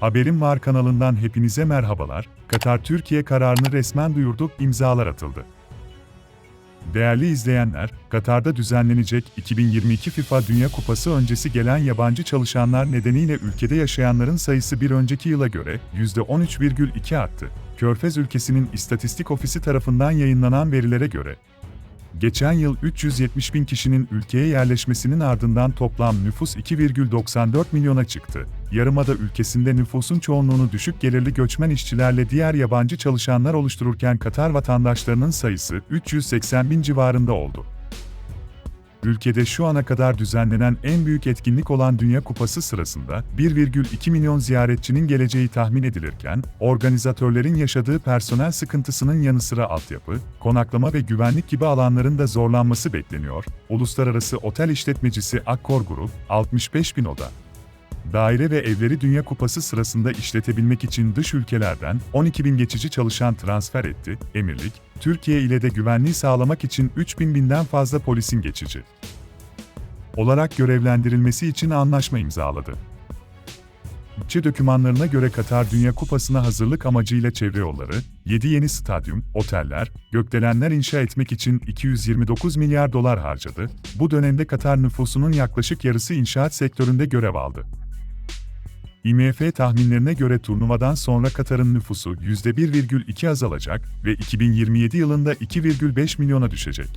Haberim Var kanalından hepinize merhabalar. Katar Türkiye kararını resmen duyurduk, imzalar atıldı. Değerli izleyenler, Katar'da düzenlenecek 2022 FIFA Dünya Kupası öncesi gelen yabancı çalışanlar nedeniyle ülkede yaşayanların sayısı bir önceki yıla göre %13,2 arttı. Körfez ülkesinin istatistik ofisi tarafından yayınlanan verilere göre, Geçen yıl 370 bin kişinin ülkeye yerleşmesinin ardından toplam nüfus 2,94 milyona çıktı. Yarımada ülkesinde nüfusun çoğunluğunu düşük gelirli göçmen işçilerle diğer yabancı çalışanlar oluştururken Katar vatandaşlarının sayısı 380 bin civarında oldu. Ülkede şu ana kadar düzenlenen en büyük etkinlik olan Dünya Kupası sırasında 1,2 milyon ziyaretçinin geleceği tahmin edilirken, organizatörlerin yaşadığı personel sıkıntısının yanı sıra altyapı, konaklama ve güvenlik gibi alanların da zorlanması bekleniyor. Uluslararası otel işletmecisi Akkor Grup, 65 bin oda, daire ve evleri Dünya Kupası sırasında işletebilmek için dış ülkelerden 12 bin geçici çalışan transfer etti. Emirlik, Türkiye ile de güvenliği sağlamak için 3 bin binden fazla polisin geçici olarak görevlendirilmesi için anlaşma imzaladı. Bütçe dokümanlarına göre Katar Dünya Kupası'na hazırlık amacıyla çevre yolları, 7 yeni stadyum, oteller, gökdelenler inşa etmek için 229 milyar dolar harcadı. Bu dönemde Katar nüfusunun yaklaşık yarısı inşaat sektöründe görev aldı. IMF tahminlerine göre turnuvadan sonra Katar'ın nüfusu %1,2 azalacak ve 2027 yılında 2,5 milyona düşecek.